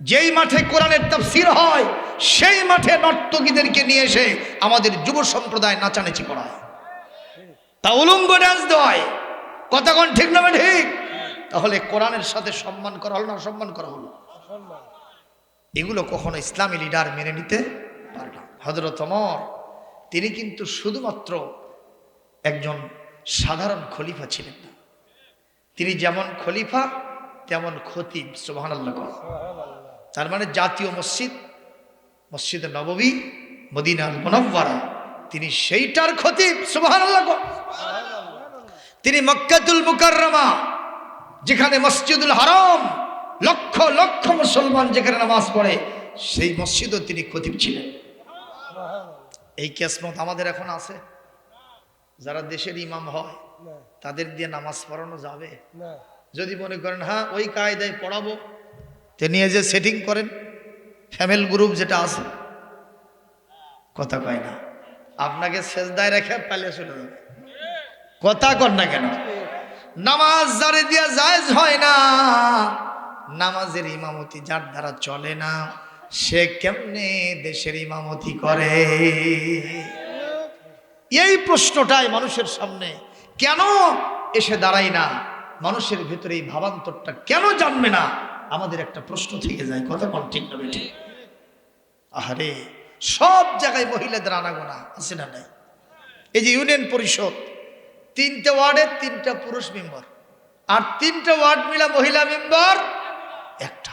যেই মাঠে কোরআনের তাফসির হয়, সেই মাঠে নর্তকীদেরকে নিয়ে এসে আমাদের যুব সম্প্রদায় নাচানাচি করায়। তা উলঙ্গ ডান্স দেওয়ায়। কতক্ষণ ঠিক না ঠিক তাহলে কোরআনের সাথে সম্মান করা হলো না অসম্মান করা হলো? এগুলো কখনো ইসলামী লিডার মেনে নিতে পারে না। হজরত অমর তিনি কিন্তু শুধুমাত্র একজন সাধারণ খলিফা ছিলেন না। তিনি যেমন খলিফা, তেমন খতিব আল্লাহ তার মানে জাতীয় মসজিদ মসজিদ নববী মদিনাল মনব্বরা তিনি সেইটার খতিব সুবাহান তিনি মক্কাতুল মুকাররমা যেখানে মসজিদুল হারাম লক্ষ লক্ষ মুসলমান যেখানে নামাজ পড়ে সেই মসজিদও তিনি খতিব ছিলেন। এই কেসমত আমাদের এখন আছে। যারা দেশের ইমাম হয় তাদের দিয়ে নামাজ পড়ানো যাবে। যদি মনে করেন হ্যাঁ ওই কায়দায় পড়াবো তে নিয়ে যে সেটিং করেন ফ্যামিল গ্রুপ যেটা আছে, কথা কয় না। আপনাকে সেজদায় রেখে পালিয়ে চলে যাবে। কথা কর না কেন। নামাজ যারে দিয়া জায়েজ হয় না। নামাজের ইমামতি যার দ্বারা চলে না, সে কেমনে দেশের ইমামতি করে? এই প্রশ্নটাই মানুষের সামনে কেন এসে দাঁড়াই না? মানুষের ভিতরে এই ভাবান্তরটা কেন জানবে না? আমাদের একটা প্রশ্ন থেকে যায়, কথা কোন ঠিক না বেঠিক আহারে, সব জায়গায় মহিলাদের আনাগোনা আছে না নাই? এই যে ইউনিয়ন পরিষদ, তিনটে ওয়ার্ডের তিনটা পুরুষ মেম্বার, আর তিনটা ওয়ার্ড মিলা মহিলা মেম্বার একটা।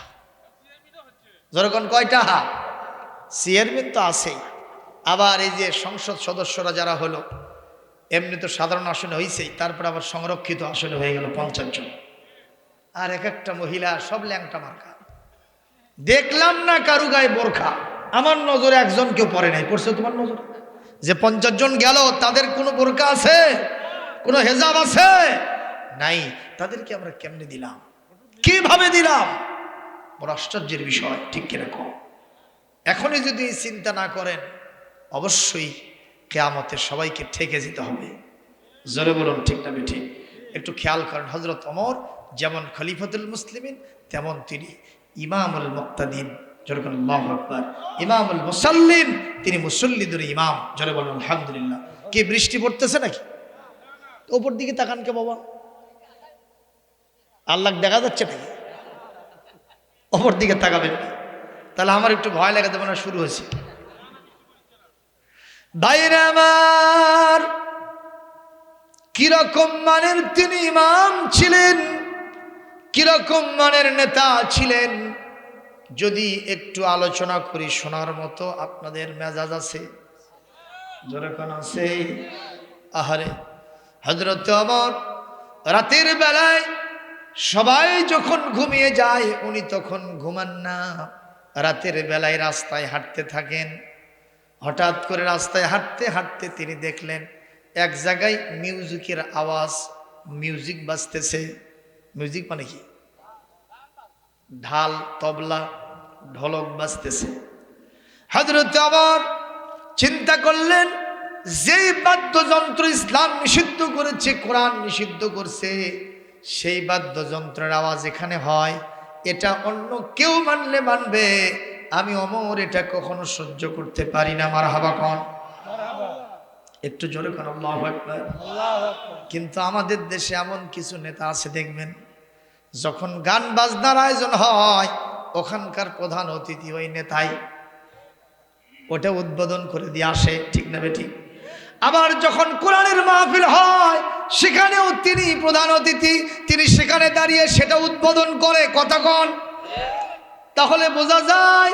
যেরকম কয়টা? হা চেয়ারম্যান তো আছেই। আবার এই যে সংসদ সদস্যরা যারা হলো, এমনি তো সাধারণ আসনে হয়েছেই তারপর আবার সংরক্ষিত আসনে হয়ে গেল পঞ্চাশ জন। আর এক একটা মহিলা সব ল্যাংটা মার্কা। দেখলাম না কারু গায়ে বোরখা। আমার নজরে একজন কেউ পড়ে নাই। পড়ছে তোমার নজরে? যে পঞ্চাশ জন গেল, তাদের কোনো বোরকা আছে? কোনো হেজাব আছে? নাই। তাদেরকে আমরা কেমনে দিলাম? কীভাবে দিলাম? বড় আশ্চর্যের বিষয়, ঠিক কীরকম এখনই যদি চিন্তা না করেন, অবশ্যই কেয়ামতের সবাইকে ঠেকে যেতে হবে। জোরে বলুন, ঠিক না ঠিক একটু খেয়াল করেন হজরত অমর যেমন খলিফতুল মুসলিমিন, তেমন তিনি ইমামুল মুক্তাদিন যেরকম আল্লাহু ইমামুল মুসাল্লিন, তিনি মুসল্লিদের ইমাম, জোরে বলুন, আলহামদুলিল্লাহ। কি বৃষ্টি পড়তেছে নাকি? ওপর দিকে তাকান কে বাবা। আল্লাহ দেখা যাচ্ছে নাকি? ওপর দিকে তাকাবেন তাহলে আমার একটু ভয় লাগাতে মনে শুরু হয়েছে। ভাইরা আমার, কীরকম মানের তিনি ইমাম ছিলেন? কীরকম মানের নেতা ছিলেন? যদি একটু আলোচনা করি শোনার মতো, আপনাদের মেজাজ আছে? যেরকম আছে? আহারে হজরত আমার রাতের বেলায় সবাই যখন ঘুমিয়ে যায়, উনি তখন ঘুমান না। রাতের বেলায় রাস্তায় হাঁটতে থাকেন। হঠাৎ করে রাস্তায় হাঁটতে হাঁটতে তিনি দেখলেন, এক জায়গায় মিউজিকের আওয়াজ, মিউজিক বাজতেছে। মিউজিক মানে কি? ঢাল, তবলা, ঢোলক বাজতেছে। হজরত আবার চিন্তা করলেন, যেই বাদ্যযন্ত্র ইসলাম নিষিদ্ধ করেছে, কোরআন নিষিদ্ধ করছে, সেই বাদ্যযন্ত্রের আওয়াজ এখানে হয়, এটা অন্য কেউ মানলে মানবে, আমি অমর, এটা কখনো সহ্য করতে পারি না আমার হাবা কন। একটু জোরে কোন আল্লাহু আকবার। কিন্তু আমাদের দেশে এমন কিছু নেতা আছে দেখবেন যখন গান বাজনার আয়োজন হয় ওখানকার প্রধান অতিথি ওই নেতাই ওটা উদ্বোধন করে দিয়ে আসে ঠিক না ঠিক আবার যখন কোরআনের মাহফিল হয় সেখানেও তিনি প্রধান অতিথি তিনি সেখানে দাঁড়িয়ে সেটা উদ্বোধন করে কতক্ষণ তাহলে বোঝা যায়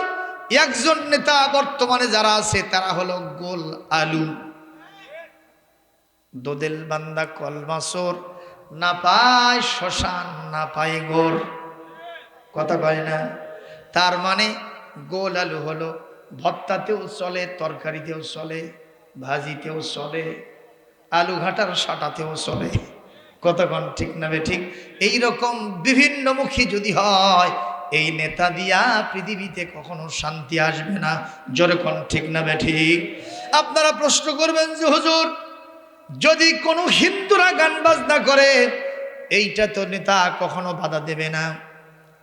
একজন নেতা বর্তমানে যারা আছে তারা হলো গোল আলু। দোদেল বান্দা কলমাসর না পায় শ্মশান, না পায় গোর। কথা কয় না? তার মানে গোল আলু হলো, ভত্তাতেও চলে, তরকারিতেও চলে, ভাজিতেও চলে, আলু ঘাটার সাটাতেও চলে। কতক্ষণ ঠিক না বে ঠিক? এইরকম বিভিন্নমুখী যদি হয়, এই নেতা দিয়া পৃথিবীতে কখনো শান্তি আসবে না। যেরকম ঠিক না বে ঠিক? আপনারা প্রশ্ন করবেন যে, হুজুর যদি কোনো হিন্দুরা গান বাজনা করে এইটা তো নেতা কখনো বাধা দেবে না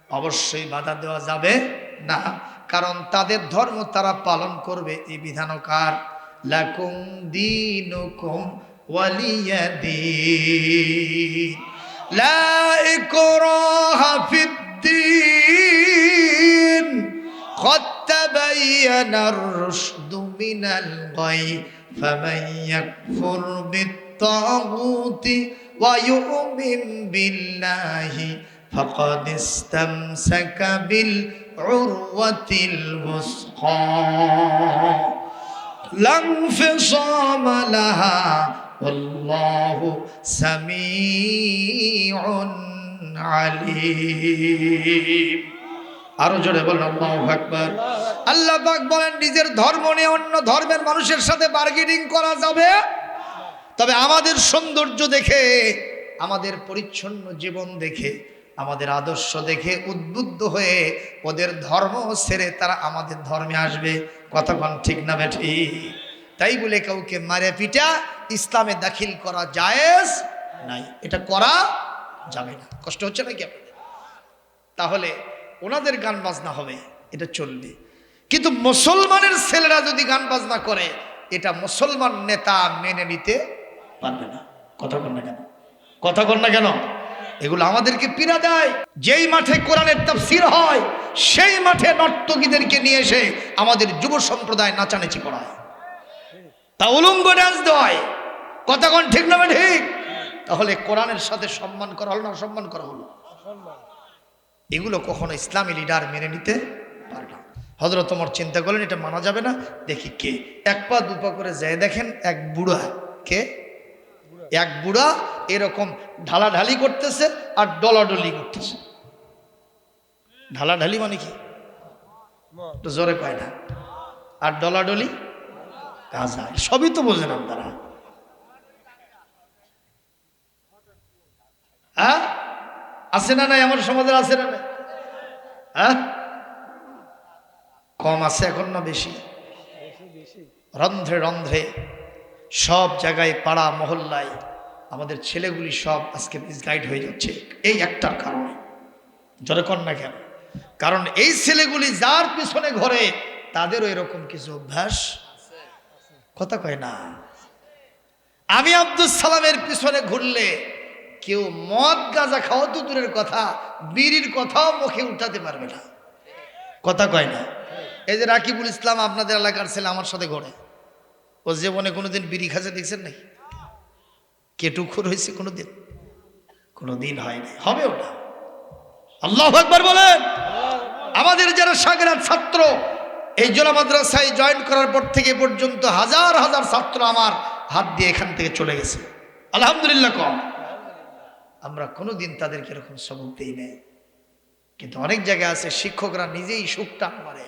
অবশ্যই বাধা দেওয়া যাবে না কারণ তাদের ধর্ম তারা পালন করবে এই বিধানকার লাকুম দিনুকুম ওয়ালিয়াদিন লা ইকরাহা ফিদ্দিন قد تبين الرشد من الغي فمن يكفر بالطاغوت ويؤمن بالله فقد استمسك بالعروة الوثقى. لا انفصام لها والله سميع عليم. আরও জোরে বলেন, আল্লাহু আকবার। আল্লাহ পাক বলেন, নিজের ধর্ম নিয়ে অন্য ধর্মের মানুষের সাথে বার্গেনিং করা যাবে। তবে আমাদের সৌন্দর্য দেখে, আমাদের পরিচ্ছন্ন জীবন দেখে, আমাদের আদর্শ দেখে উদ্বুদ্ধ হয়ে ওদের ধর্ম ছেড়ে তারা আমাদের ধর্মে আসবে। কতক্ষণ ঠিক না বেঠি তাই বলে কাউকে মারে পিটা, ইসলামে দাখিল করা জায়েজ নাই। এটা করা যাবে না। কষ্ট হচ্ছে নাকি আপনাদের? তাহলে ওনাদের গান বাজনা হবে, এটা চলবে। কিন্তু মুসলমানের ছেলেরা যদি গান বাজনা করে, এটা মুসলমান নেতা মেনে নিতে পারবে না। কথা কর না কেন? কথা কর না কেন? এগুলো আমাদেরকে পীড়া দেয়। যেই মাঠে কোরআনের তাফসির হয়, সেই মাঠে নর্তকীদেরকে নিয়ে এসে আমাদের যুব সম্প্রদায় নাচানাচি করায়। তা উলঙ্গ ডান্স দেওয়ায়। কতক্ষণ ঠিক না ঠিক? তাহলে কোরআনের সাথে সম্মান করা হলো না সম্মান করা হলো? এগুলো কখনো ইসলামী লিডার মেনে নিতে পারে না। হজরত তোমার চিন্তা করলেন, এটা মানা যাবে না, দেখি কে। এক পা দু পা করে যায় দেখেন, এক বুড়া। কে? এক বুড়া এরকম ঢালাঢালি করতেছে আর ডলাডলি করতেছে। ঢালাঢালি মানে কি? একটু জোরে কয় না। আর ডলাডলি? গাজা। সবই তো বোঝেন আপনারা। হ্যাঁ? আছে না নাই আমার সমাজের আছে না নাই? হ্যাঁ? কম আছে এখন না বেশি? রন্ধ্রে রন্ধ্রে সব জায়গায়, পাড়া, মহল্লায় আমাদের ছেলেগুলি সব আজকে মিসগাইড হয়ে যাচ্ছে। এই একটার কারণে। কর না কেন? কারণ এই ছেলেগুলি যার পিছনে ঘরে, তাদেরও এরকম কিছু অভ্যাস কথা কয় না? আমি আব্দুল সালামের পিছনে ঘুরলে কেউ মদ গাঁজা খাওয়া তো দূরের কথা, বিড়ির কথাও মুখে উঠাতে পারবে না। কথা কয় না। এই যে রাকিবুল ইসলাম আপনাদের এলাকার ছেলে আমার সাথে ঘরে। ও জীবনে কোনোদিন বিড়ি খাসে দেখছেন নাকি? কেটুখুর হয়েছে কোনোদিন? কোনোদিন হয় হয়নি। হবে ওটা আল্লাহ একবার বলেন। আমাদের যারা সাগরাত ছাত্র, এই জোলা মাদ্রাসায় জয়েন করার পর থেকে পর্যন্ত হাজার হাজার ছাত্র আমার হাত দিয়ে এখান থেকে চলে গেছে। আলহামদুলিল্লাহ কম। আমরা কোনোদিন তাদেরকে এরকম সবক দিই নাই। কিন্তু অনেক জায়গায় আছে, শিক্ষকরা নিজেই সুখ টান মারে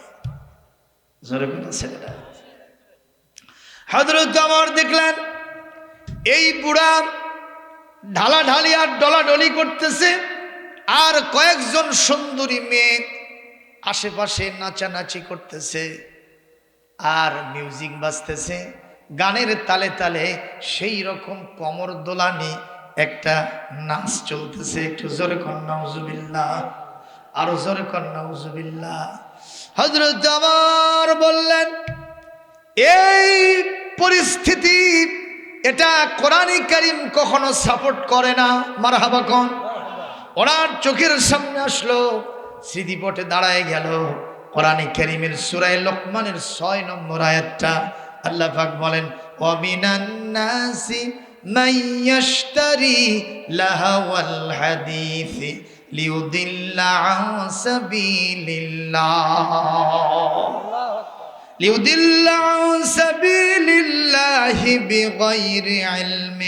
জোরে ছেলেরা। হজরত আমার দেখলেন, এই বুড়া ঢালাঢালি আর ডলাডলি করতেছে, আর কয়েকজন সুন্দরী মেয়ে আশেপাশে নাচানাচি করতেছে, আর মিউজিক বাজতেছে, গানের তালে তালে সেই রকম কমর দোলানি একটা নাচ চলতেছে, একটু জোরে কন্যা উজুবিল্লাহ আরও জোরে কন্যা উজুবিল্লাহ হজরত আমার বললেন, এই পরিস্থিতি এটা কোরআনী করিম কখনো সাপোর্ট করে না। মারহাবা কন। ওনার চোখের সামনে আসলো, স্মৃতিপটে দাঁড়ায় গেল। কোরআনী করিমের সুরায় লোকমানের ছয় নম্বর আয়াতটা আল্লাহ পাক বলেন অবিনান্নাসি মাইয়াশতারি লাহাওয়াল হাদিসি লিউদিল্লা আন সাবিলিল্লাহ ليضل عن سبيل الله بغير علم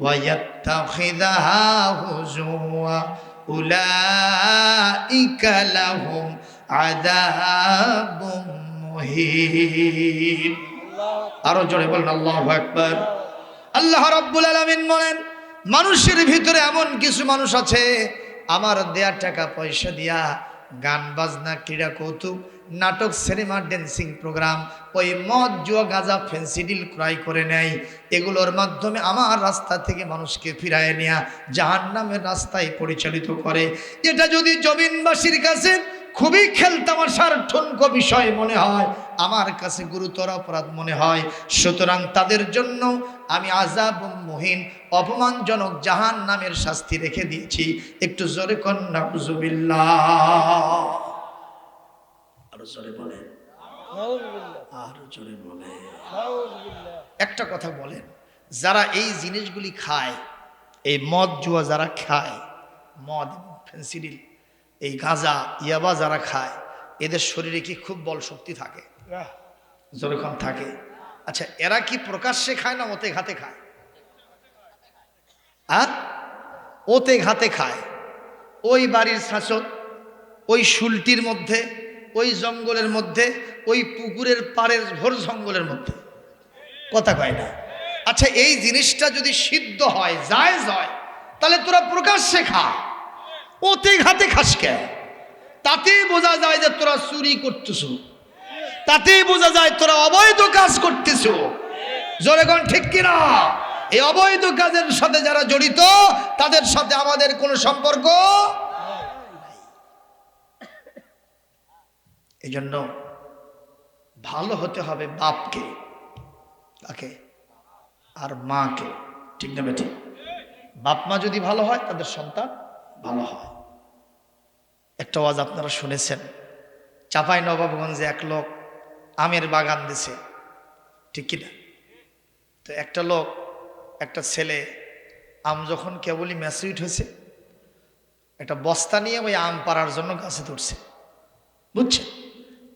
ويتخذها هزوا أولئك لهم عذاب مهين আরো জোরে বলেন আল্লাহ আকবার আল্লাহ রাব্বুল আলামিন বলেন, মানুষের ভিতরে এমন কিছু মানুষ আছে, আমার দেয়া টাকা পয়সা দিয়া গান বাজনা, ক্রীড়া কৌতুক, নাটক, সিনেমা ড্যান্সিং প্রোগ্রাম ওই মদ, জুয়া, গাঁজা ফেন্সিডিল ক্রয় করে নেয়। এগুলোর মাধ্যমে আমার রাস্তা থেকে মানুষকে ফিরায় নেয়া জাহান নামের রাস্তায় পরিচালিত করে। এটা যদি জমিনবাসীর কাছে খুবই খেলতামাশার ঠুনকো বিষয় মনে হয়, আমার কাছে গুরুতর অপরাধ মনে হয়। সুতরাং তাদের জন্য আমি আজাব মহিন, অপমানজনক জাহান নামের শাস্তি রেখে দিয়েছি। একটু জোরে একটা কথা বলেন, যারা এই জিনিসগুলি খায়, এই মদ জুয়া যারা খায়, মদ ফেন্সিডিল এই গাঁজা ইয়াবা যারা খায় এদের শরীরে কি খুব বল শক্তি থাকে? যেরকম থাকে। আচ্ছা এরা কি প্রকাশ্যে খায় না ওতে ঘাতে খায়? আর? ওতে ঘাতে খায়। ওই বাড়ির শাসক ওই শুলটির মধ্যে ওই জঙ্গলের মধ্যে ওই পুকুরের পাড়ের ঘোর জঙ্গলের মধ্যে। কথা কয় না। আচ্ছা এই জিনিসটা যদি সিদ্ধ হয় জায়জ হয় তাহলে তোরা প্রকাশ্যে খা। ওতে ঘাতে খাস কে? তাতেই বোঝা যায় যে তোরা চুরি করতেছ। তাতেই বোঝা যায় তোরা অবৈধ কাজ করতেছ। জোরে কোন ঠিক কিনা? এই অবৈধ কাজের সাথে যারা জড়িত, তাদের সাথে আমাদের কোনো সম্পর্ক এই জন্য ভালো হতে হবে বাপকে তাকে আর মাকে। ঠিক না বেঠিক বাপ মা যদি ভালো হয়, তাদের সন্তান ভালো হয়। একটা ওয়াজ আপনারা শুনেছেন। চাপাই নবাবগঞ্জে এক লোক আমের বাগান দিছে। ঠিক কিনা তো একটা লোক, একটা ছেলে আম যখন কেবলই ম্যাসুইট হয়েছে, একটা বস্তা নিয়ে ওই আম পাড়ার জন্য গাছে তুলছে বুঝছেন?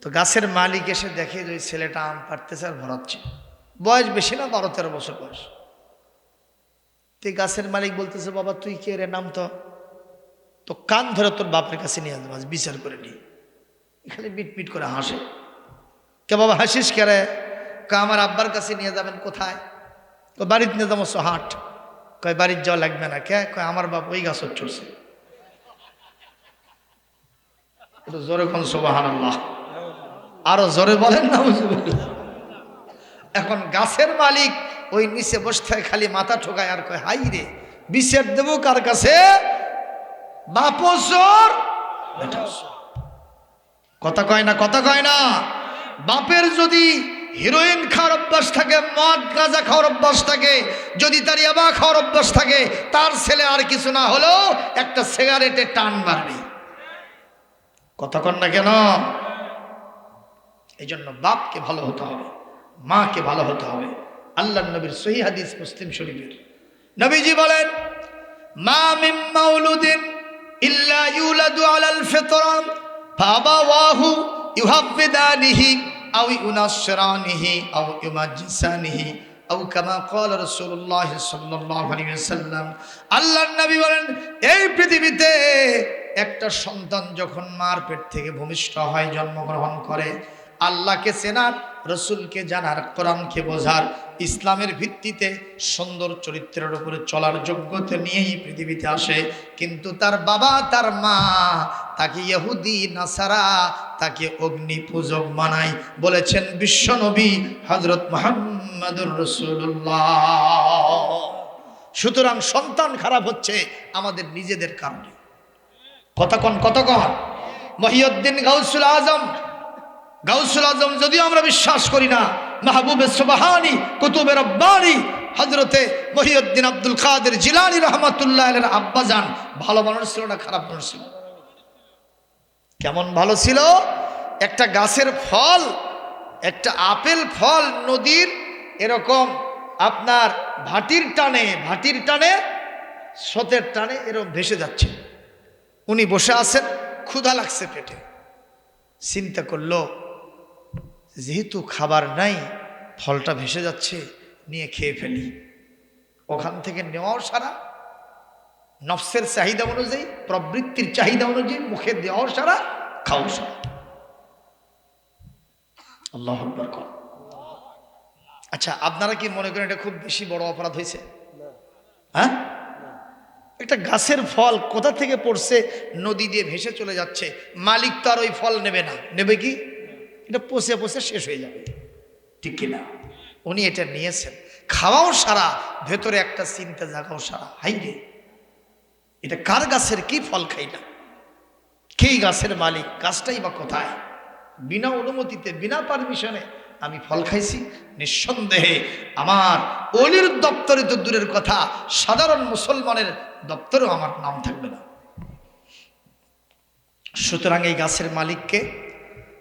তো গাছের মালিক এসে দেখে যে ওই ছেলেটা আম পাড়তেছে আর ভরাচ্ছে। বয়স বেশি না, বারো তেরো বছর বয়স। তো এই গাছের মালিক বলতেছে, বাবা, তুই কে রে? নাম তো তো কান ধরে তোর বাপের কাছে নিয়ে আসব বিচার করে নি মিট মিট করে হাসে। কে বাবা, হাসিস কে রে? কে আমার আব্বার কাছে নিয়ে যাবেন কোথায়? তো বাড়িতে নিয়ে যাব হাট কয়, বাড়ির যাওয়া লাগবে না। কে? কয়, আমার বাপ ওই গাছ চড়ছে জোরে কোন সোবাহান আরও জোরে বলেন না এখন গাছের মালিক ওই নিচে বসতে খালি মাথা ঠোকায় আর কয়, হাই রে, বিচার দেবো কার কাছে? বাপসর কথা কয় না, কথা কয় না। বাপের যদি হিরোইন খাওয়ার অভ্যাস থাকে, মদ, গাঁজা খাওয়ার অভ্যাস থাকে, যদি তার ইয়াবা খাওয়ার অভ্যাস থাকে, তার ছেলে আর কিছু না হলেও একটা সিগারেটে টান মারবে। কন না কেন? এই জন্য বাপকে ভালো হতে হবে, মাকে ভালো হতে হবে। আল্লাহ নবীর সহি হাদিস মুসলিম শরীফের। নবীজি বলেন, মা মিন মাউলুদিন ইল্লা ইউলাদু আলাল ফিতরা, ফাবাওয়াহু ইউহাব্বিদানিহি আও ইউনাসরানিহি আও ইউমাজ্জিসানিহি আও কামা ক্বালা রাসূলুল্লাহ সাল্লাল্লাহু আলাইহি ওয়াসাল্লাম। আল্লাহর নবী বলেন, এই পৃথিবীতে একটা সন্তান যখন মার পেট থেকে ভূমিষ্ঠ হয়, জন্মগ্রহণ করে, আল্লাহকে চেনার রসুলকে জানার, কোরআনকে বোঝার, ইসলামের ভিত্তিতে সুন্দর চরিত্রের উপরে চলার যোগ্যতা নিয়েই পৃথিবীতে আসে। কিন্তু তার বাবা, তার মা, তাকে ইহুদি, নাসারা, তাকে অগ্নি পূজক বানায় বলেছেন বিশ্বনবী হজরত মোহাম্মদুর রসুল্লাহ সুতরাং সন্তান খারাপ হচ্ছে আমাদের নিজেদের কারণে। কতক্ষণ কতক্ষণ মহিউদ্দিন গাউসুল আজম গাউসুল আজম, যদিও আমরা বিশ্বাস করি না, মাহবুবে সুবাহানি, কুতুবে রব্বানি হজরতে মহিউদ্দিন আব্দুল কাদের জিলানি রহমতুল্লাহ আব্বাজান, ভালো মানুষ ছিল না খারাপ মানুষ ছিল? কেমন ভালো ছিল? একটা গাছের ফল, একটা আপেল ফল নদীর এরকম আপনার ভাটির টানে ভাটির টানে স্রোতের টানে এরকম ভেসে যাচ্ছে। উনি বসে আছেন, ক্ষুধা লাগছে পেটে। চিন্তা করল যেহেতু খাবার নাই, ফলটা ভেসে যাচ্ছে, নিয়ে খেয়ে ফেলি। ওখান থেকে নেওয়াও সারা, নফসের চাহিদা অনুযায়ী, প্রবৃত্তির চাহিদা অনুযায়ী মুখে দেওয়াও সারা খাও সারা। আল্লাহ আচ্ছা আপনারা কি মনে করেন এটা খুব বেশি বড় অপরাধ হয়েছে? হ্যাঁ? একটা গাছের ফল কোথা থেকে পড়ছে? নদী দিয়ে ভেসে চলে যাচ্ছে। মালিক তো আর ওই ফল নেবে না। নেবে কি? এটা পচে পচে শেষ হয়ে যাবে। ঠিক কিনা? উনি এটা নিয়েছেন। খাওয়াও সারা, ভেতরে একটা চিন্তা জাগাও সারা। হাই রে, এটা কার গাছের কি ফল খাইলাম কেই গাছের মালিক? গাছটাই বা কোথায়? বিনা অনুমতিতে, বিনা পারমিশনে আমি ফল খাইছি। নিঃসন্দেহে আমার অলির দপ্তরে তো দূরের কথা, সাধারণ মুসলমানের দপ্তরেও আমার নাম থাকবে না। সুতরাং এই গাছের মালিককে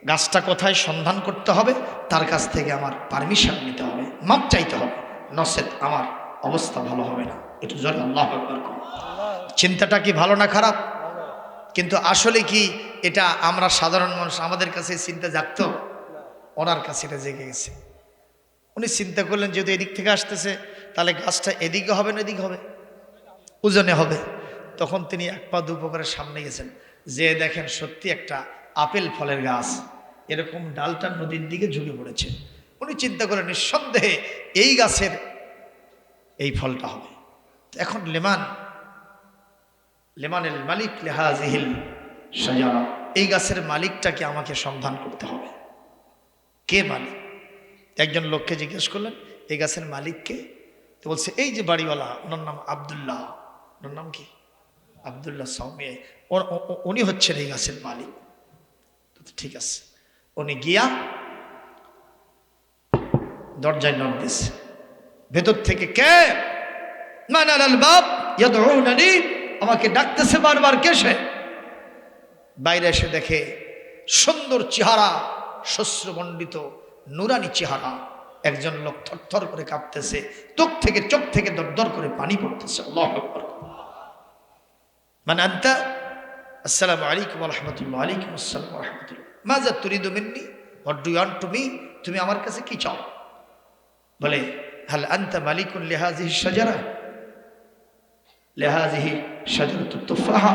গাছটা কোথায় সন্ধান করতে হবে, তার কাছ থেকে আমার পারমিশন নিতে হবে, মাপ চাইতে হবে। নসেত আমার অবস্থা ভালো হবে না। একটু জোরে আল্লাহ চিন্তাটা কি ভালো না খারাপ? কিন্তু আসলে কি এটা আমরা সাধারণ মানুষ, আমাদের কাছে চিন্তা জাগতো? ওনার কাছে এটা জেগে গেছে। উনি চিন্তা করলেন যদি এদিক থেকে আসতেছে, তাহলে গাছটা এদিকে হবে না এদিকে হবে? ওজনে হবে। তখন তিনি এক পা দু পা করে সামনে গেছেন। যে দেখেন সত্যি একটা আপেল ফলের গাছ। এরকম ডালটা নদীর দিকে ঝুঁকে পড়েছে। উনি চিন্তা করে নিঃসন্দেহে এই গাছের এই ফলটা হবে। এখন লেমান, লেমানের মালিক লেহাজিহিল সাজারা এই গাছের মালিকটাকে আমাকে সন্ধান করতে হবে। কে মালিক? একজন লোককে জিজ্ঞেস করলেন, এই গাছের মালিককে? তো বলছে, এই যে বাড়িওয়ালা, ওনার নাম আবদুল্লাহ। ওনার নাম কি? আবদুল্লাহ সৌমিয়া। উনি হচ্ছেন এই গাছের মালিক। ঠিক আছে। উনি গিয়া দরজায় নক দিছে। ভেতর থেকে কে? মানাল বাপ, ইয়াদউনানি, আমাকে ডাকতেছে বারবার কে সে? বাইরে এসে দেখে সুন্দর চেহারা শস্যমণ্ডিত নুরানি চেহারা। একজন লোক থরথর করে কাঁপতেছে, চোখ থেকে চোখ থেকে দরদর করে পানি পড়তেছে। মানে আন্তা আসসালামু আলাইকুম রহমতুল্লাহ আলাইকুম আসসালাম রহমতুল্লাহ। মাজা তুরিদু মিন্নি? What do want to me তুমি আমার কাছে কি চাও? বলে, হাল আন্তা মালিকুন লেহাজিহি সাজারা লেহাজিহি সাজারত তুফাহা।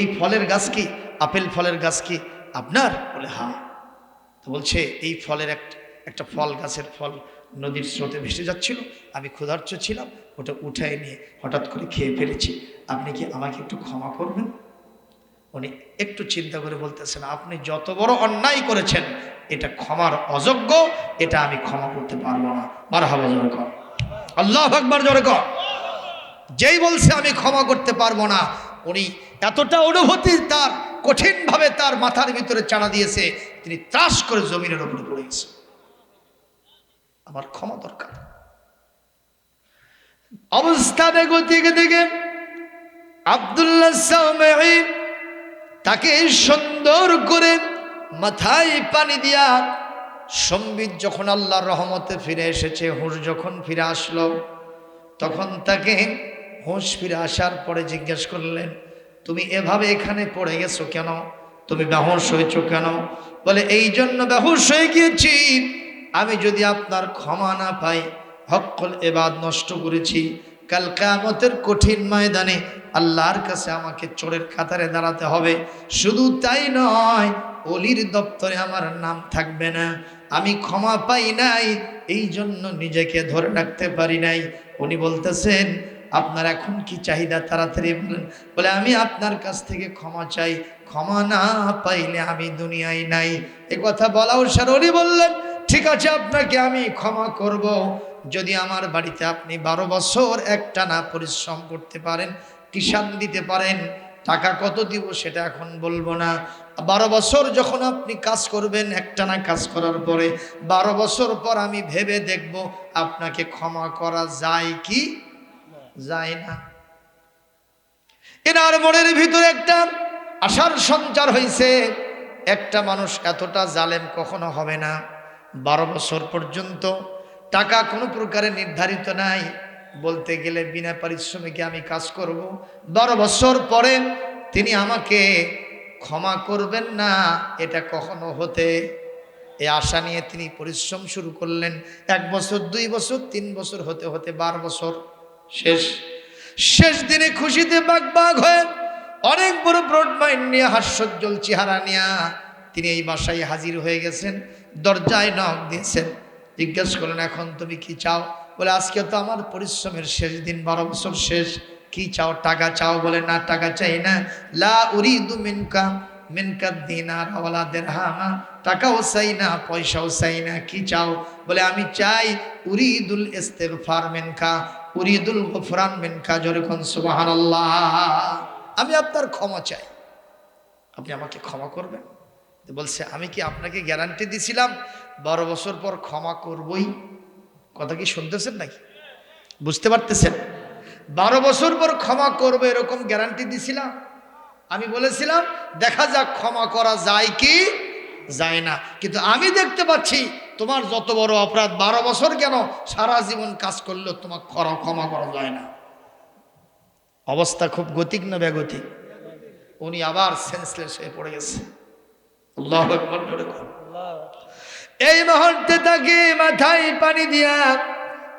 এই ফলের গাছ কি? আপেল ফলের গাছ কি? আপনার? বলে হ্যাঁ। তো বলছে, এই ফলের একটা একটা ফল গাছের ফল নদীর স্রোতে ভেসে যাচ্ছিল। আমি ক্ষুধার্ত ছিলাম। ওটা উঠায় নিয়ে হঠাৎ করে খেয়ে ফেলেছি। আপনি কি আমাকে একটু ক্ষমা করবেন? উনি একটু চিন্তা করে বলতেছেন, আপনি যত বড় অন্যায় করেছেন, এটা ক্ষমার অযোগ্য, এটা আমি ক্ষমা করতে পারব না। মার হাবা জোরে কর। আল্লাহ জোরে কর। যেই বলছে, আমি ক্ষমা করতে পারব না। উনি এতটা অনুভূতি তার, কঠিনভাবে তার মাথার ভিতরে চাড়া দিয়েছে, তিনি ত্রাস করে জমিনের উপরে পড়ে গেছে। আমার ক্ষমা দরকার। অবস্থানে গতিকে দেখে আবদুল্লাহ তাকে সুন্দর করে মাথায় পানি দিয়া সম্বিত যখন আল্লাহর রহমতে ফিরে এসেছে, হুঁশ যখন ফিরে আসলো, তখন তাকে হুঁশ ফিরে আসার পরে জিজ্ঞেস করলেন, তুমি এভাবে এখানে পড়ে গেছো কেন? তুমি বেহুশ হয়েছো কেন? বলে, এই জন্য বেহুশ হয়ে গিয়েছি। আমি যদি আপনার ক্ষমা না পাই হকল এবাদ নষ্ট করেছি কাল কেয়ামতের কঠিন ময়দানে আল্লাহর কাছে আমাকে চোরের কাতারে দাঁড়াতে হবে। শুধু তাই নয়, অলির দপ্তরে আমার নাম থাকবে না। আমি ক্ষমা পাই নাই এই জন্য নিজেকে ধরে রাখতে পারি নাই। উনি বলতেছেন, আপনার এখন কি চাহিদা? তাড়াতাড়ি বলেন, বলে আমি আপনার কাছ থেকে ক্ষমা চাই। ক্ষমা না পাইলে আমি দুনিয়ায় নাই। এ কথা বলাও উনি বললেন, ঠিক আছে, আপনাকে আমি ক্ষমা করব। যদি আমার বাড়িতে আপনি বারো বছর একটানা পরিশ্রম করতে পারেন কিষান দিতে পারেন, টাকা কত দিব সেটা এখন বলব না। বারো বছর যখন আপনি কাজ করবেন, একটানা কাজ করার পরে বারো বছর পর আমি ভেবে দেখব আপনাকে ক্ষমা করা যায় কি? যায় না। এনার মনের ভিতরে একটা আশার সঞ্চার হয়েছে একটা মানুষ এতটা জালেম কখনো হবে না। বারো বছর পর্যন্ত টাকা কোনো প্রকারে নির্ধারিত নাই। বলতে গেলে বিনা পারিশ্রমিকে আমি কাজ করব। বারো বছর পরে তিনি আমাকে ক্ষমা করবেন না, এটা কখনো হতে এই আশা নিয়ে তিনি পরিশ্রম শুরু করলেন। এক বছর, দুই বছর, তিন বছর হতে হতে বারো বছর শেষ। শেষ দিনে খুশিতে বাগ বাগ হয়ে অনেক বড় ব্রড মাইন্ড নিয়ে, হাস্যোজ্জ্বল চেহারা নিয়ে তিনি এই বাসায় হাজির হয়ে গেছেন। দরজায় নখ দিয়েছেন। জিজ্ঞেস করলেন, এখন তুমি কি চাও? বলে, আজকে তো আমার পরিশ্রমের শেষ দিন, বারো বছর শেষ। কি চাও? টাকা চাও? বলে, না, টাকা চাই না। লা উরিদু মিনকা মিনকা দিনার ওয়ালা দিরহামা। টাকাও চাই না, পয়সাও চাই না, কি চাও? বলে, আমি চাই উরিদুল ইস্তেগফার মিনকা, উরিদুল গফরান মিনকা যেরকম সুবহানাল্লাহ। আমি আপনার ক্ষমা চাই। আপনি আমাকে ক্ষমা করবেন? বলছে, আমি কি আপনাকে গ্যারান্টি দিছিলাম বারো বছর পর ক্ষমা করবই। কথা কি শুনতেছেন নাকি? বুঝতে পারতেছেন? বারো বছর পর ক্ষমা করবে এরকম গ্যারান্টি দিছিলাম। আমি বলেছিলাম, দেখা যাক ক্ষমা করা যায় কি যায় না। কিন্তু আমি দেখতে পাচ্ছি, তোমার যত বড় অপরাধ, বারো বছর কেন সারা জীবন কাজ করলেও তোমার ক্ষমা ক্ষমা করা যায় না। অবস্থা খুব গতিক না ব্যাগতিক উনি আবার সেন্সলেস হয়ে পড়ে গেছে। এই মুহূর্তে তাকে মাথায় পানি দিয়া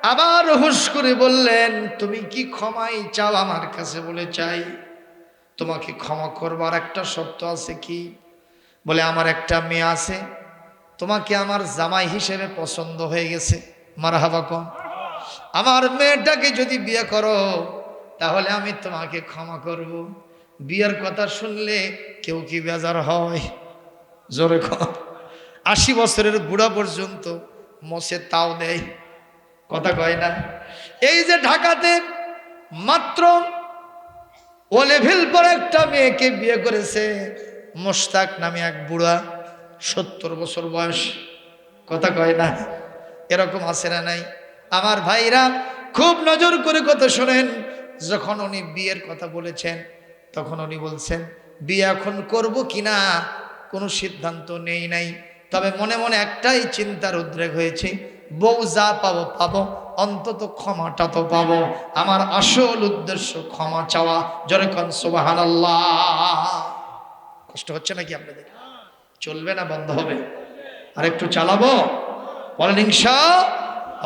আবার হুশ করে বললেন, তুমি কি ক্ষমাই চাও আমার কাছে বলে চাই? তোমাকে ক্ষমা করবার একটা শর্ত আছে কি? বলে, আমার একটা মেয়ে আছে, তোমাকে আমার জামাই হিসেবে পছন্দ হয়ে গেছে। মারহাবা কম। আমার মেয়েটাকে যদি বিয়ে করো, তাহলে আমি তোমাকে ক্ষমা করব। বিয়ের কথা শুনলে কেউ কি বেজার হয়? জোরে কম। আশি বছরের বুড়া পর্যন্ত মসে তাও দেয় কথা কয় না? এই যে ঢাকাতে মাত্র ও লেভেল পর একটা মেয়েকে বিয়ে করেছে মোস্তাক নামে এক বুড়া, সত্তর বছর বয়স। কথা কয় না? এরকম আছে না নাই? আমার ভাইরা খুব নজর করে কথা শোনেন। যখন উনি বিয়ের কথা বলেছেন, তখন উনি বলছেন, বিয়ে এখন করব কিনা? কোনো সিদ্ধান্ত নেই নাই। তবে মনে মনে একটাই চিন্তার উদ্রেক হয়েছে, বউ যা পাবো পাবো, অন্তত ক্ষমাটা তো পাবো। আমার আসল উদ্দেশ্য ক্ষমা চাওয়া। যেরকম সোবাহান কষ্ট হচ্ছে নাকি আপনাদের? চলবে না, বন্ধ হবে? আর একটু চালাবো? বলেন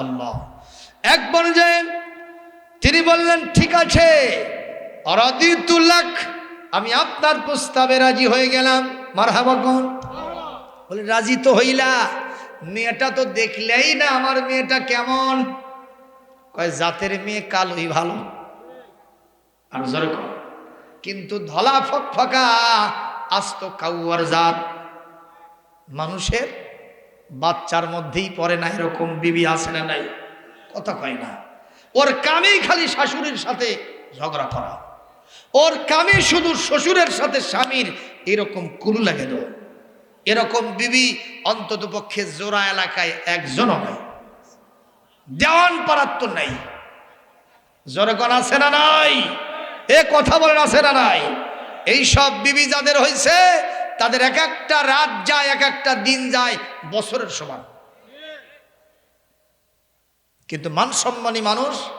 আল্লাহ এক পর্যায়ে তিনি বললেন, ঠিক আছে আমি আপনার প্রস্তাবে রাজি হয়ে গেলাম। মারহাবাগন বলে, রাজি তো হইলা, মেয়েটা তো দেখলেই না আমার মেয়েটা কেমন? কয়, জাতের মেয়ে কালোই ভালো। আর জোরে কিন্তু ধলা ফক ফকা, আস্ত কাউয়ার জাত। মানুষের বাচ্চার মধ্যেই পড়ে না এরকম বিবি আছে না নাই, কথা কয় না। ওর কামেই খালি শাশুড়ির সাথে ঝগড়া করা। ওর কামে শুধু শ্বশুরের সাথে স্বামীর এরকম কুলু লাগে দেওয়া এরকম বিবি অন্তত পক্ষে জোড়া এলাকায় একজনও নাই। দেওয়ান পাড়ার তো নাই। জনগণ আছে না নাই? এ কথা বলেন আছে না নাই? এই সব বিবি যাদের হয়েছে তাদের এক একটা রাত যায়, এক একটা দিন যায়, বছরের সমান। কিন্তু মান সম্মানী মানুষ,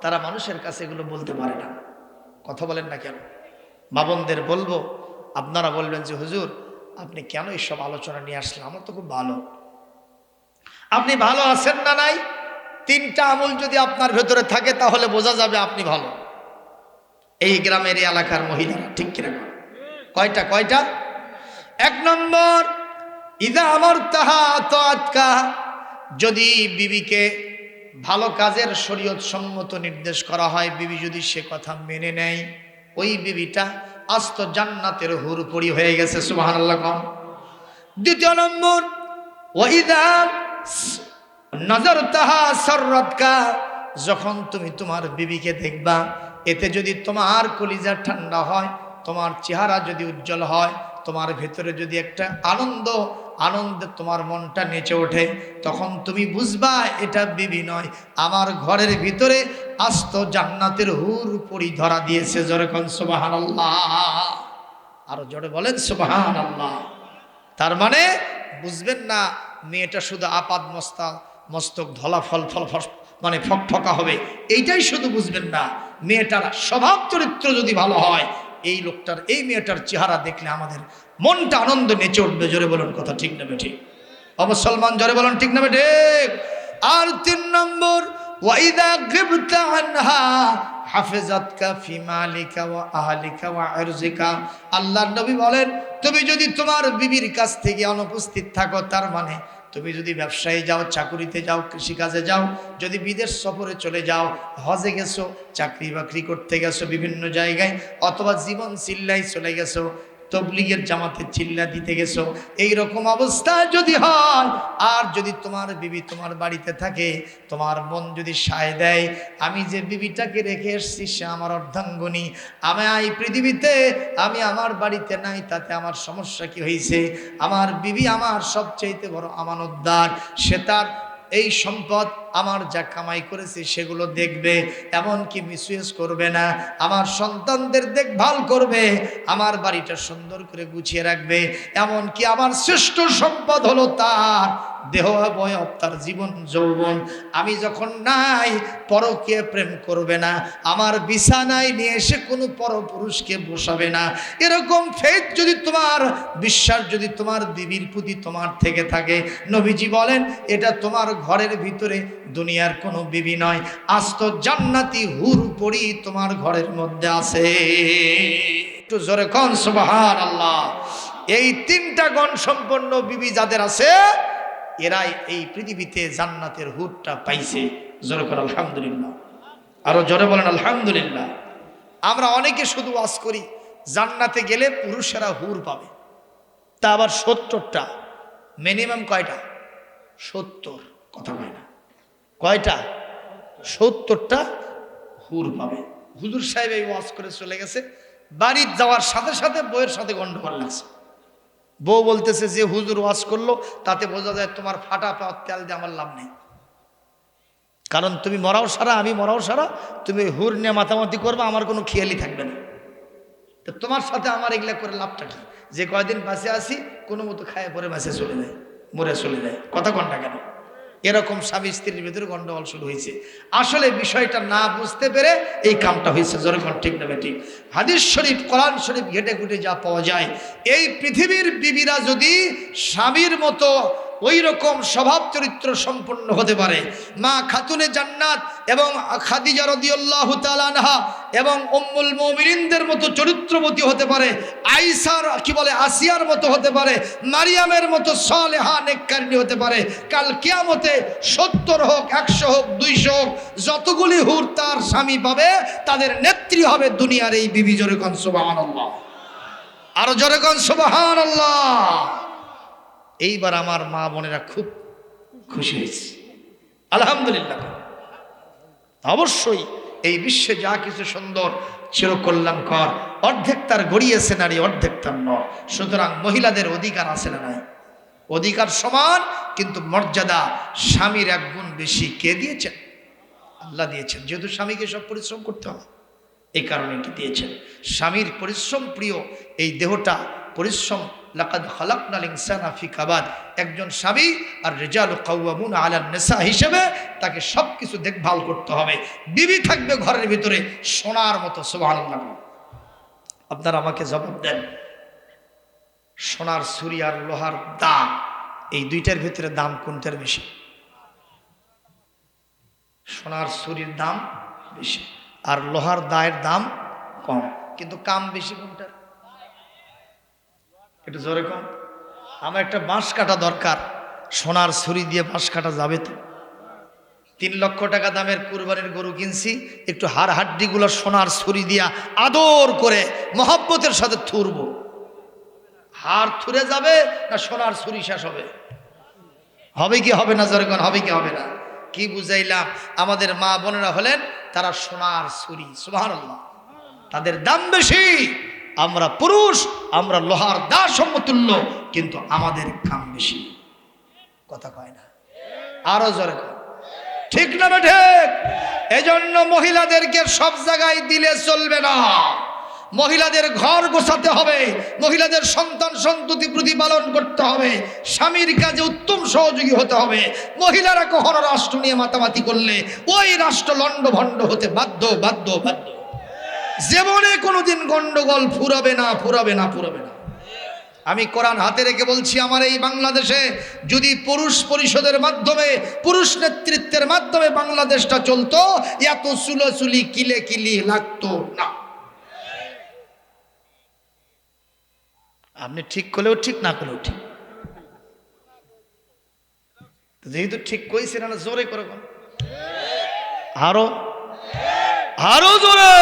তারা মানুষের কাছে এগুলো বলতে পারে না। কথা বলেন না কেন? বাবনদের বলব, আপনারা বলবেন যে, হুজুর আপনি কেন এইসব আলোচনা নিয়ে আসলেন? আমার তো খুব ভালো। আপনি ভালো আছেন না নাই? তিনটা আমল যদি আপনার ভেতরে থাকে, তাহলে বোঝা যাবে আপনি ভালো। এই গ্রামের এই এলাকার মহিলারা, ঠিক কিনা কয়টা কয়টা? এক নম্বর, ইদা আমার তাহা আতকা যদি বিবিকে ভালো কাজের শরীয়ত সম্মত নির্দেশ করা হয়, বিবি যদি সে কথা মেনে নেয়, ওই বিবিটা আস্ত জান্নাতের হুরপুরি হয়ে গেছে সুবাহ দ্বিতীয় নম্বর ওইদা নজর তাহা সর্রৎকা যখন তুমি তোমার বিবিকে দেখবা, এতে যদি তোমার কলিজা ঠান্ডা হয়, তোমার চেহারা যদি উজ্জ্বল হয়, তোমার ভেতরে যদি একটা আনন্দ আনন্দে তোমার মনটা নেচে ওঠে। তখন তুমি বুঝবা, এটা বিবি নয়। আমার ঘরের ভিতরে আস্ত জান্নাতের হুর পরি ধরা দিয়েছে যেরকম সুবাহান আরও জোরে বলেন সুবাহান আল্লাহ তার মানে বুঝবেন না, মেয়েটা শুধু আপাদ মস্তা মস্তক ধলা ফল ফল মানে ফক, ফকা হবে। এইটাই শুধু বুঝবেন না, মেয়েটার স্বভাব চরিত্র যদি ভালো হয় এই লোকটার, এই মেয়েটার চেহারা দেখলে আমাদের মনটা আনন্দ নেচে উঠবে। জোরে বলুন, কথা ঠিক না ঠিক অবসলমান জোরে বলুন, ঠিক না ঠিক আর তিন নম্বর ওয়াইদা আনহা ওয়া ওয়া নবী বলেন, তুমি যদি তোমার বিবির কাছ থেকে অনুপস্থিত থাকো, তার মানে তুমি যদি ব্যবসায়ী যাও, চাকুরিতে যাও, কৃষিকাজে যাও, যদি বিদেশ সফরে চলে যাও, হজে গেছো চাকরি বাকরি করতে গেছো বিভিন্ন জায়গায়, অথবা জীবন চিল্লাই চলে গেছো তবলিগের জামাতে চিল্লা দিতে গেছো। এই রকম অবস্থা যদি হয়, আর যদি তোমার বিবি তোমার বাড়িতে থাকে, তোমার মন যদি সায় দেয়, আমি যে বিবিটাকে রেখে এসছি সে আমার অর্ধাঙ্গনী। আমি এই পৃথিবীতে, আমি আমার বাড়িতে নাই, তাতে আমার সমস্যা কি হয়েছে? আমার বিবি আমার সবচাইতে বড় আমানতদার, সে তার এই সম্পদ আমার যা কামাই করেছে সেগুলো দেখবে, এমনকি মিসইউজ করবে না। আমার সন্তানদের দেখভাল করবে, আমার বাড়িটা সুন্দর করে গুছিয়ে রাখবে। এমনকি আমার শ্রেষ্ঠ সম্পদ হলো তার দেহ অবয়ব তার জীবন, যৌবন। আমি যখন নাই পরকে প্রেম করবে না। আমার বিছানায় নিয়ে এসে কোনো পরপুরুষকে বসাবে না। এরকম ফেথ যদি তোমার, বিশ্বাস যদি তোমার বিবির প্রতি তোমার থেকে থাকে, নবীজি বলেন, এটা তোমার ঘরের ভিতরে দুনিয়ার কোনো বিবি নয়। আস্ত জান্নাতি হুর পড়ি তোমার ঘরের মধ্যে আছে। একটু জোরে কন সুবহান আল্লাহ এই তিনটা গণ সম্পন্ন বিবি যাদের আছে, এরাই এই পৃথিবীতে জান্নাতের হুরটা পাইছে। জোরে কর আলহামদুলিল্লাহ। আরও জোরে বলেন, আলহামদুলিল্লাহ। আমরা অনেকে শুধু ওয়াজ করি, জান্নাতে গেলে পুরুষেরা হুর পাবে। তা আবার সত্তরটা, মিনিমাম কয়টা? সত্তর, কথা কয় কয়টা? সত্তরটা? হুর পাবে। হুজুর সাহেব এই ওয়াজ করে চলে গেছে। বাড়ির যাওয়ার সাথে সাথে বইয়ের সাথে গন্ডগোল লাগছে। বউ বলতেছে যে হুজুর ওয়াজ করল তাতে বোঝা যায় তোমার ফাটা পাওয়ার তেল দিয়ে আমার লাভ নেই। কারণ তুমি মরাও সারা আমি মরাও সারা তুমি হুর নিয়ে মাতামাতি করবে আমার কোনো খেয়ালই থাকবে না। তো তোমার সাথে আমার এগুলো করে লাভটা কি? যে কয়দিন বাসে আসি কোনো মতো খায় পরে বাসে চলে যায় মরে চলে যায়। কথা কনটা কেন? এরকম স্বামী স্ত্রীর ভেতরে গন্ডগোল শুরু হয়েছে। আসলে বিষয়টা না বুঝতে পেরে এই কামটা হয়েছে যেরকম ঠিক না ঠিক হাদিস শরীফ, কোরআন শরীফ ঘেটে ঘুটে যা পাওয়া যায়। এই পৃথিবীর বিবিরা যদি স্বামীর মতো ওই রকম স্বভাব চরিত্র সম্পন্ন হতে পারে। মা খাতুনে জান্নাত এবং খাদিজা রদিউল্লাহ তালানহা এবং উম্মুল মমিনিনদের মতো চরিত্রবতী হতে পারে। আইসার কি বলে, আসিয়ার মতো হতে পারে। মারিয়ামের মতো সলেহা নেককারিনী হতে পারে। কাল কিয়ামতে সত্তর হোক, একশো হোক, দুইশো হোক, যতগুলি হুর তার স্বামী পাবে, তাদের নেত্রী হবে দুনিয়ার এই বিবি জোরে কন সুবাহান আরও জোরে কন সুবাহান এইবার আমার মা বোনেরা খুব খুশি হয়েছে। আলহামদুলিল্লাহ। অবশ্যই এই বিশ্বে যা কিছু সুন্দর চিরকল্যাণকর, অর্ধেক তার গড়িয়েছে নারী, অর্ধেক তার নয় সুতরাং মহিলাদের অধিকার আছে না নাই? অধিকার সমান, কিন্তু মর্যাদা স্বামীর এক গুণ বেশি। কে দিয়েছেন? আল্লাহ দিয়েছেন। যেহেতু স্বামীকে সব পরিশ্রম করতে হবে। এই কারণে এটি দিয়েছেন। স্বামীর পরিশ্রম প্রিয়, এই দেহটা পরিশ্রম। লাকাদ খালাকনাল ইনসানা ফি কাবাদ। একজন স্বামী আর রেজাল কাউয়ামুন আলান নেশা হিসেবে তাকে সব কিছু দেখভাল করতে হবে। বিবি থাকবে ঘরের ভিতরে সোনার মতো, সুবহানাল্লাহ। আপনারা আমাকে জবাব দেন। সোনার ছুরি আর লোহার দাম এই দুইটার ভিতরে দাম কোনটার বেশি? সোনার ছুরির দাম বেশি আর লোহার দায়ের দাম কম। কিন্তু কাম বেশি কোনটার একটু জোরে কম। আমার একটা বাঁশ কাটা দরকার, সোনার ছুরি দিয়ে বাঁশ কাটা যাবে তো। তিন লক্ষ টাকা দামের কুরবানির গরু কিনছি, একটু হাড় হাড্ডিগুলো সোনার ছুরি দিয়া আদর করে মহব্বতের সাথে থুরবো। হাড় থুরে যাবে না সোনার ছুরি শেষ হবে? হবে কি হবে না জোরেগণ হবে কি হবে না? কি বুঝাইলাম? আমাদের মা বোনেরা হলেন, তারা সোনার ছুরি সুবাহ তাদের দাম বেশি। আমরা পুরুষ, আমরা লোহার দাস সমতুল্য, কিন্তু আমাদের কাম বেশি। কথা কয় না? আরও জোরে ঠিক না বে ঠিক? এজন্য মহিলাদেরকে সব জায়গায় দিলে চলবে না। মহিলাদের ঘর গোছাতে হবে, মহিলাদের সন্তান সন্ততি প্রতিপালন করতে হবে, স্বামীর কাজে উত্তম সহযোগী হতে হবে। মহিলারা কখনো রাষ্ট্র নিয়ে মাতামাতি করলে ওই রাষ্ট্র লণ্ডভণ্ড হতে বাধ্য বাধ্য বাধ্য। জীবনে কোনোদিন গন্ডগোল ফুরাবে না ফুরাবে না ফুরাবে না। আমি কোরআন হাতে রেখে বলছি, আমার এই বাংলাদেশে যদি পুরুষ পরিষদের মাধ্যমে, পুরুষ নেতৃত্বের মাধ্যমে বাংলাদেশটা চলতো, এত চুলোচুলি কিলে কিলি লাগতো না। আপনি ঠিক করলেও ঠিক, না করলেও ঠিক। যেহেতু ঠিক কইছে না জোরে করে আরও? আরও জোরে!